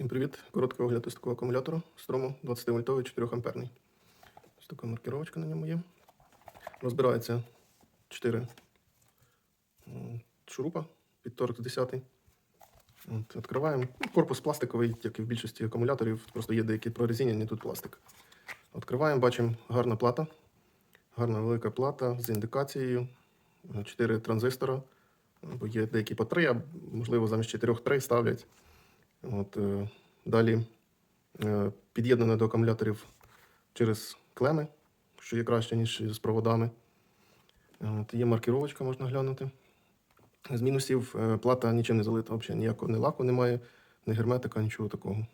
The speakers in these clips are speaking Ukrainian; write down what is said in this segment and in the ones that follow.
Всім привіт! Короткий огляд ось такого акумулятора строму 20 вольтовий 4 амперний. Ось така маркировочка на ньому є. Розбирається 4 шурупа під торкс 10. От, відкриваємо. Ну, Корпус пластиковий, як і в більшості акумуляторів, просто є деякі прорезинені, тут пластик. Відкриваємо, бачимо гарна плата. Гарна велика плата з індикацією. 4 транзистора. Бо є деякі по 3, а можливо замість 4 3 ставлять. От, е, далі е, під'єднане до акумуляторів через клеми, що є краще, ніж з проводами. От, є маркировочка, можна глянути. З мінусів е, плата нічим не залита, взагалі ніякого ні лаку немає, ні герметика, нічого такого.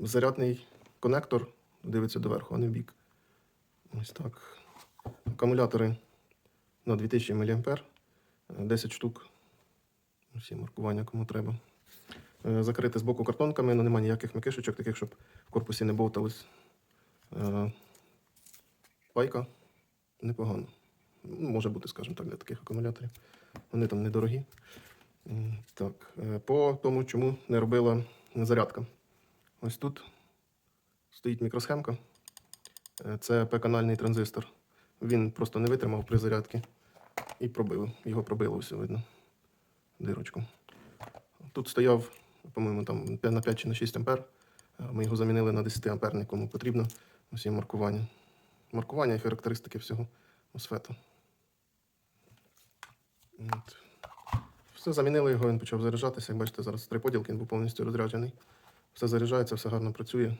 Зарядний конектор дивиться доверху, а не в бік. Ось так. Акумулятори на 2000 мА, е, 10 штук. Всі маркування кому треба. Е, Закрити з боку картонками, але немає ніяких м'якишечок, таких, щоб в корпусі не бовтались. Е, Пайка непогано. Ну, Може бути, скажімо так, для таких акумуляторів. Вони там недорогі. Так, е, по тому, чому не робила зарядка. Ось тут стоїть мікросхемка. Це П-канальний транзистор. Він просто не витримав при зарядці і пробив. Його пробило все видно. Дирочку. Тут стояв, по-моєму, там на 5 чи на 6 ампер. Е, Ми його замінили на 10 амперний, кому потрібно. Усі маркування. Маркування і характеристики всього осфету. От. Все, замінили його, він почав заряджатися. Як бачите, зараз три поділки, він був повністю розряджений. Все заряджається, все гарно працює.